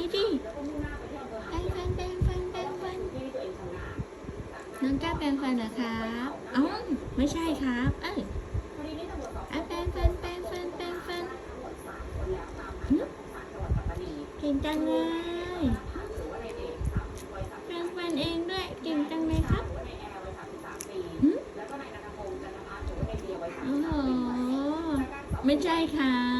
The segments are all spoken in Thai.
ดิแฟนแฟนแฟนน้องกล้าแปรงฟนเหรอครับเอ้าไม่ใช่ครับ เอ้ยอะแปรงฟนแปรงฟนแปรงฟนเก่งจังเลยแปรงฟนเองด้วย เก่งจังเลยครับโอ้โหไม่ใช่ครับ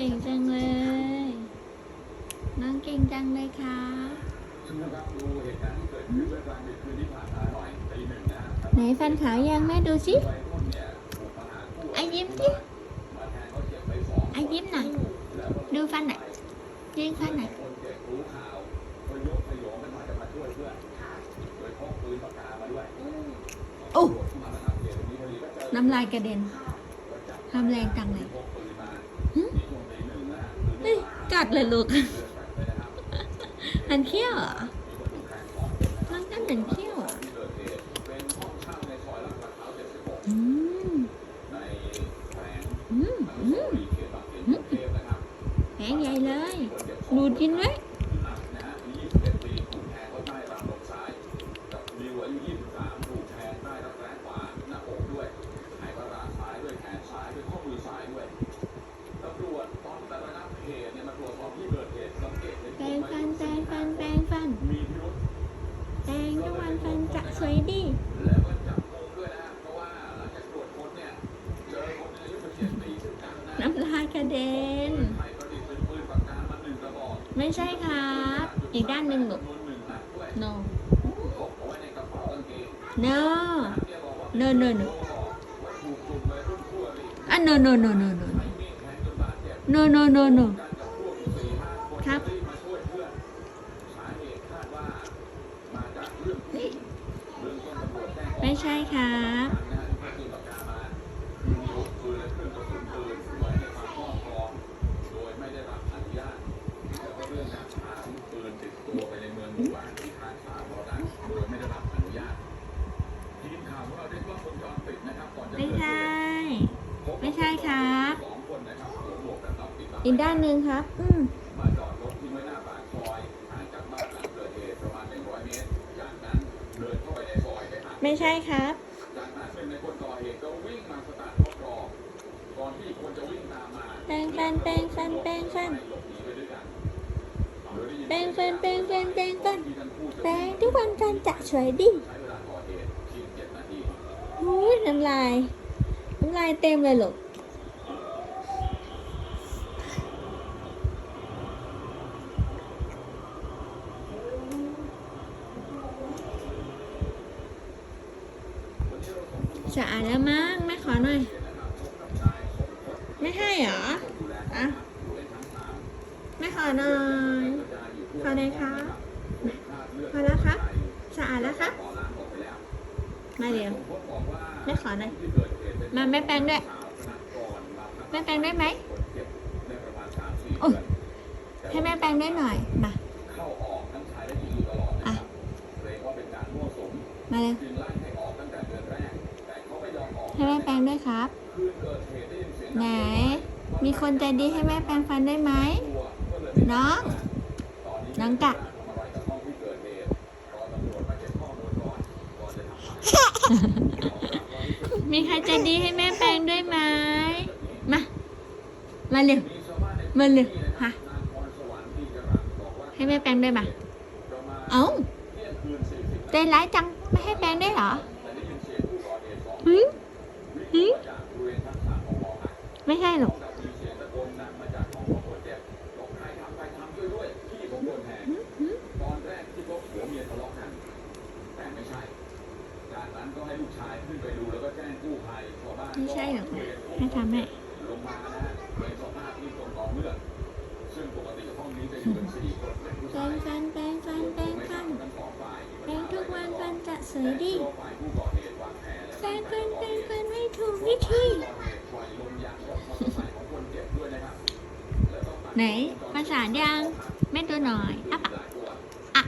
ก่งจังเลย น้องเก่งจังเลยค่ะไหนแฟนขาวยังแม่ดูสิไอยิ้มสิไอยิ้มหน่อยดูฟันหน่อยยิงฟันหน่อยโอ้น้ำลายกระเด็นทำแรงจังเลย กัดเลยลูก หันเขี้ยวน้องกันหันเขี้ยวอืมอืมอืมแผงใหญ่เลย ดูดินไว้ วยดีน้ำลายกระเด็น ไม่ใช่ครับ อีกด้านหนึ่งหนู no no no no no อะ no no no no no no no no no ครับ ไม่ใช่ครับไม่ใช่ ไม่ใช่ครับ อีกด้านหนึ่งครับ อืม ไม่ใช่ครับแป้งมาสตาร์ก่อนที่คนจะวิ่งตามมาแปงแปงแปงแปงแปงแปงแปงทุกวันจันจะสวยดิหูยน้ำลายน้ำลายเต็มเลยหรอ จะอ่านแล้วมั้งแม่ขอหน่อย ไม่ให้เหรออะแม่ขอหน่อยขอเลยคะพอแล้วคะสะอาดแล้วคะมาเดี๋ยวแม่ขอหน่อยมาแม่แปรงด้วยแม่แปรงได้ไหมให้แม่แปรงได้หน่อยมาอะมาเลย ให้แม่แปรงด้วยครับ ไหน มีคนใจดีให้แม่แปรงฟันได้ไหมน้องน้องกะมีใครใจดีให้แม่แปรงด้วยไหมมา มาเร็ว มาเร็วฮะให้แม่แปรงด้วยมา เอ้าใจร้ายจัง ไม่ให้แปรงด้วยเหรอ嗯。 ไม่ให้หรอกไม่ใช่หรกนะให้ทำให้แปลงฟันแปลงฟันแปลงฟันแปลงทุกวันแฟันจะสวยดีแปลงฟันแปลงฟนไม่ถูกวิธี ไหนภาษาดังแม่ตัวหน่อยอ้าปักอะ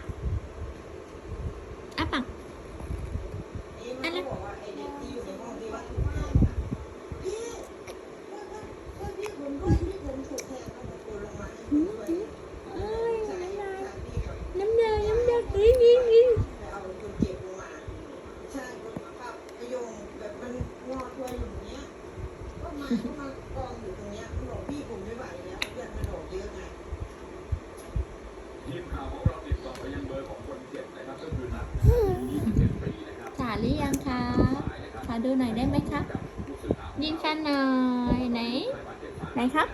อ้าปักอันนั้นเดืยวยิ้มใช่ครยคแมอยิ้มานหรือยังคะขอดูหน่อยได้ไหมครับ ยินกันหน่อยไหนไหนครับ